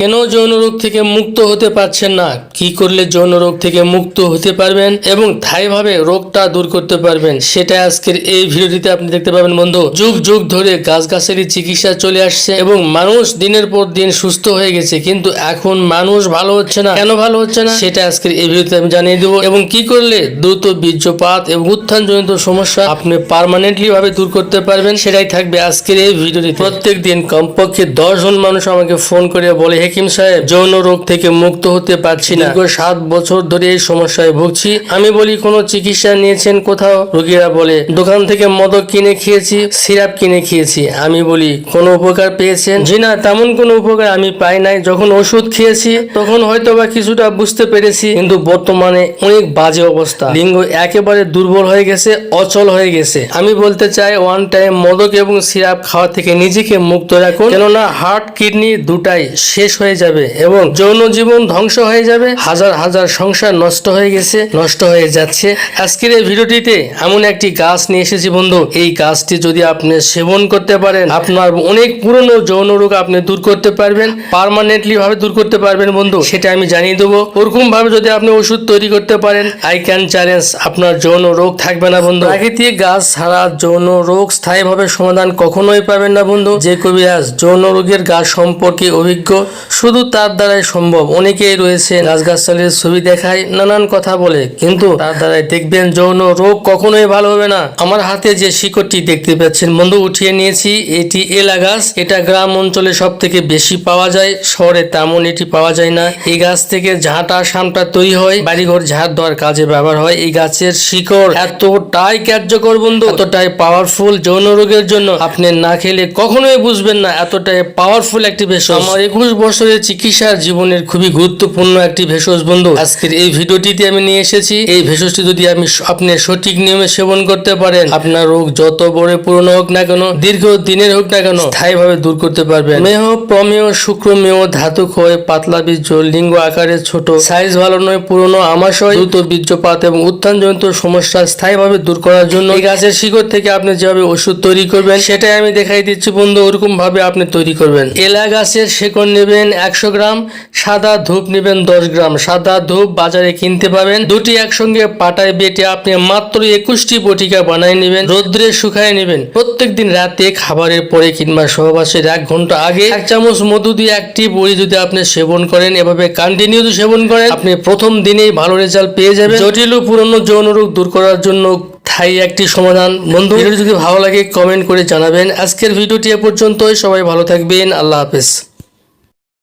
কেন যৌন রোগ থেকে মুক্ত হতে পারছেন না? কি করলে যৌন রোগ থেকে মুক্ত হতে পারবেন এবং স্থায়ীভাবে রোগটা দূর করতে পারবেন? সেটা আজকের এই ভিডিওটিতে আপনি দেখতে পাবেন বন্ধু। যুগ যুগ ধরে গাছগাছালি চিকিৎসা চলে আসছে এবং মানুষ দিনের পর দিন সুস্থ হয়ে গেছে। কিন্তু এখন মানুষ ভালো হচ্ছে না। কেন ভালো হচ্ছে না? সেটা আজকের এই ভিডিওতে আমি জানিয়ে দেবো। এবং কি করলে দ্রুত বীর্যপাত এবং উত্থানজনিত সমস্যা আপনি পার্মানেন্টলি ভাবে দূর করতে পারবেন, সেটাই থাকবে আজকের এই ভিডিওটি প্রত্যেক দিন কমপক্ষে দশ জন মানুষ আমাকে ফোন করে বলে হেকিম সাহেব, যৌন রোগ থেকে মুক্ত হতে পারছি না। দীর্ঘ সাত বছর ধরে এই সমস্যায় ভুগছি। আমি বলি, কোনো চিকিৎসা নিয়েছেন কোথাও? রোগীরা বলে, দোকান থেকে মদক কিনে খেয়েছি, সিরাপ কিনে খেয়েছি। আমি বলি, কোনো উপকার পেয়েছেন? জি না, তেমন কোনো উপকার আমি পাই নাই। যখন ওষুধ খেয়েছি, তখন হয়তো বা কিছুটা বুঝতে পেরেছি। কিন্তু বর্তমানে অনেক বাজে অবস্থা। লিঙ্গ একেবারে দুর্বল হয়ে গেছে, অচল হয়ে গেছে। আমি বলতে চাই ওয়ান টাইম মদক এবং সিরাপ খাওয়া থেকে নিজেকে মুক্ত রাখুন। কেননা হার্ট কিডনি দুটাই শেষ হয়ে যাবে এবং যৌন জীবন ধ্বংস হয়ে যাবে। হাজার হাজার সংসার নষ্ট হয়ে গেছে, নষ্ট হয়ে যাচ্ছে। আজকের এই ভিডিওটিতে এমন একটি গাছ নিয়ে এসেছি বন্ধু। এই গাছটি যদি আপনি সেবন করতে পারেন, আপনার অনেক পুরনো যৌন রোগ আপনি দূর করতে পারবেন পার্মানেন্টলি ভাবে দূর করতে পারবেন বন্ধু। সেটা আমি জানিয়ে দেবো। ওরকম ভাবে যদি আপনি ওষুধ তৈরি করতে পারেন আই ক্যান চ্যালেঞ্জ আপনার যৌন রোগ থাকবে না বন্ধু। প্রাকৃতিক গাছ ছাড়া যৌন রোগ স্থায়ীভাবে সমাধান কখনোই পাবেন না বন্ধু। যে কবিরাজ যৌন রোগের গাছ সম্পর্কে অভিজ্ঞ শুধু তার দ্বারাই সম্ভব। অনেকেই রয়েছে গাছগাছালির ছবি দেখায় নানান কথা বলে, কিন্তু তার দ্বারাই দেখবেন যৌন রোগ কখনোই ভালো হবে না। আমার হাতে যে শিকড়টি দেখতে পাচ্ছেন, বন্ধু, উঠিয়ে নিয়েছি। এটি এলা গাছ। এটা গ্রাম অঞ্চলে সব থেকে বেশি পাওয়া যায়। শহরে তেমন এটি পাওয়া যায় না। এই গাছ থেকে ঝাঁটা শামটা তৈরি হয়। বাড়িঘর ঝাড় দেওয়ার কাজে ব্যবহার হয়। এই গাছের শিকড় এতটাই কার্যকর, বন্ধু, এতটাই পাওয়ারফুল যৌন রোগের জন্য। আপনি না খেলে কখনোই বুঝবেন না এতটাই পাওয়ারফুল একটি ভেষজ আমার একুশ বছরের চিকিৎসার জীবনের খুবই গুরুত্বপূর্ণ একটি ভেষজ বন্ধু। আজকের এই ভিডিওটিতে আমি নিয়ে এসেছি। এই ভেষজটি যদি আমি আপনি সঠিক নিয়মে সেবন করতে পারেন, আপনার রোগ যত বড় পুরনো হোক না কেন, দীর্ঘ দিনের হোক না কেন, স্থায়ীভাবে দূর করতে পারবেন। মেহ প্রমেয় শুক্রমেয় ধাতু ক্ষয় পাতলা বীর্য লিঙ্গ আকারে ছোট সাইজ ভালো নয়, পুরনো আমাশয়, দ্রুত বীর্যপাত এবং উত্থানজনিত সমস্যা স্থায়ীভাবে দূর করার জন্য এই গাছের শিকড় থেকে আপনি যেভাবে ওষুধ তৈরি করবেন, সেটাই আমি দেখাই দিচ্ছি বন্ধু ওরকম ভাবে আপনি তৈরি করবেন। এলা গাছের শেকড় নেবেন একশো গ্রাম, সাদা ধূপ নেবেন দশ গ্রাম। সাদা ধূপ বাজারে কিনতে পাবেন। দুটি একসঙ্গে পাটায় বেটে আপনি মাত্র একুশটি বটিকা বানায় নেবেন, রোদ্রে শুকায় নেবেন। প্রত্যেক দিন রাতে খাবারের পরে কিংবা সহবাসের এক ঘণ্টা আগে এক চামচ মধু দিয়ে একটি বড়ি যদি আপনি সেবন করেন, এভাবে কন্টিনিউ সেবন করেন, আপনি প্রথম দিনেই ভালো রেজাল্ট পেয়ে যাবেন। জটিল ও পুরনো যৌন রোগ দূর করার জন্য থাই একটি সমাধান। বন্ধু, ভিডিওটি যদি ভালো লাগে কমেন্ট করে জানাবেন। আজকের ভিডিওটি এ পর্যন্তই। সবাই ভালো থাকবেন। আল্লাহ হাফেজ।